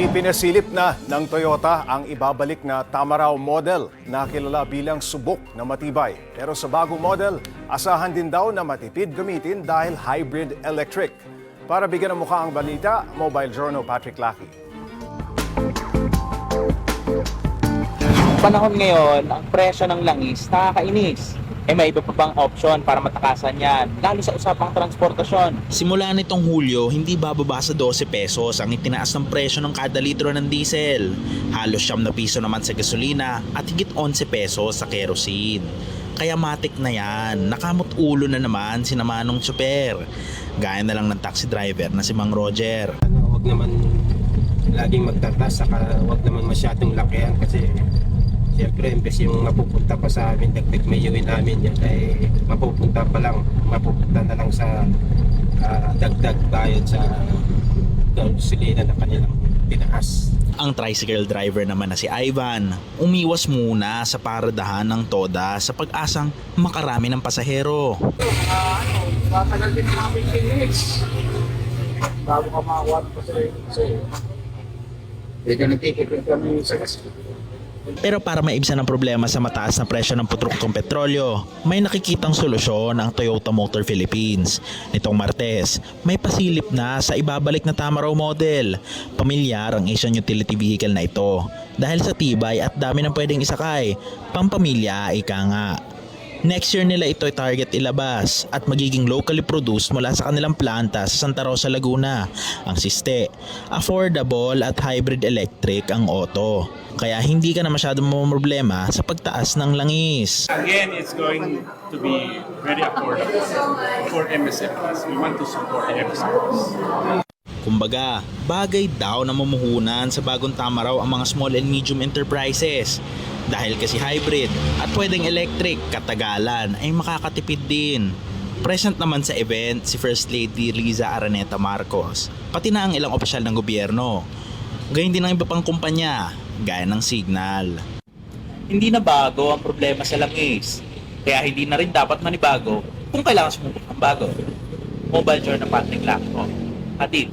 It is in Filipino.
Ipinasilip na ng Toyota ang ibabalik na Tamaraw model na kilala bilang subok na matibay. Pero sa bagong model, asahan din daw na matipid gamitin dahil hybrid electric. Para bigyan ng mukha ang balita, Mobile Journal Patrick Lackey. panahon ngayon, ang presyo ng langis, nakakainis. Eh may iba pa bang option para matakasan yan, lalo sa usapang transportasyon. Simula nitong Hulyo, hindi bababa sa 12 pesos ang itinaas ng presyo ng kada litro ng diesel. Halos siyam na piso naman sa gasolina at higit 11 pesos sa kerosene. Kaya matik na yan, nakamot ulo na naman si namanong tsoper. Gaya na lang ng taxi driver na si Mang Roger. ano, wag naman laging magtatas saka wag naman masyadong lakihan kasi siyempre imbes yung mapupunta pa sa amin dagdag may iuwi namin yan ay mapupunta pa lang mapupunta na lang sa ah, dagdag bayad sa gasolina na kanilang tinaas Ang tricycle driver naman na si Ivan, umiwas muna sa paradahan ng Toda sa pag-asang makarami ng pasahero. Matagal din namin 15 minutes. Bago ka makakuha ng pasahero. Kasi, hindi ka nagtitikip kami sa gas. Pero para maibsan ang problema sa mataas na presyo ng putrukong petrolyo, may nakikitang solusyon ang Toyota Motor Philippines. Nitong Martes, may pasilip na sa ibabalik na Tamaraw model. Pamilyar ang Asian utility vehicle na ito. Dahil sa tibay at dami ng pwedeng isakay, pampamilya ika nga. Next year nila ito target ilabas at magiging locally produced mula sa kanilang planta sa Santa Rosa, Laguna. Ang siste, affordable at hybrid electric ang auto. Kaya hindi ka na masyadong problema sa pagtaas ng langis. Again, it's going to be very affordable for MSMEs. We want to support the MSMEs. Kumbaga, bagay daw na mamuhunan sa bagong tamaraw ang mga small and medium enterprises. Dahil kasi hybrid at pwedeng electric, katagalan ay makakatipid din. Present naman sa event si First Lady Liza Araneta Marcos, pati na ang ilang opisyal ng gobyerno. Gayun din ang iba pang kumpanya, gaya ng Signal. Hindi na bago ang problema sa langis. Kaya hindi na rin dapat manibago kung kailangan sumubok ng bago. Mobile Journal Patrick Lacro. Hatid,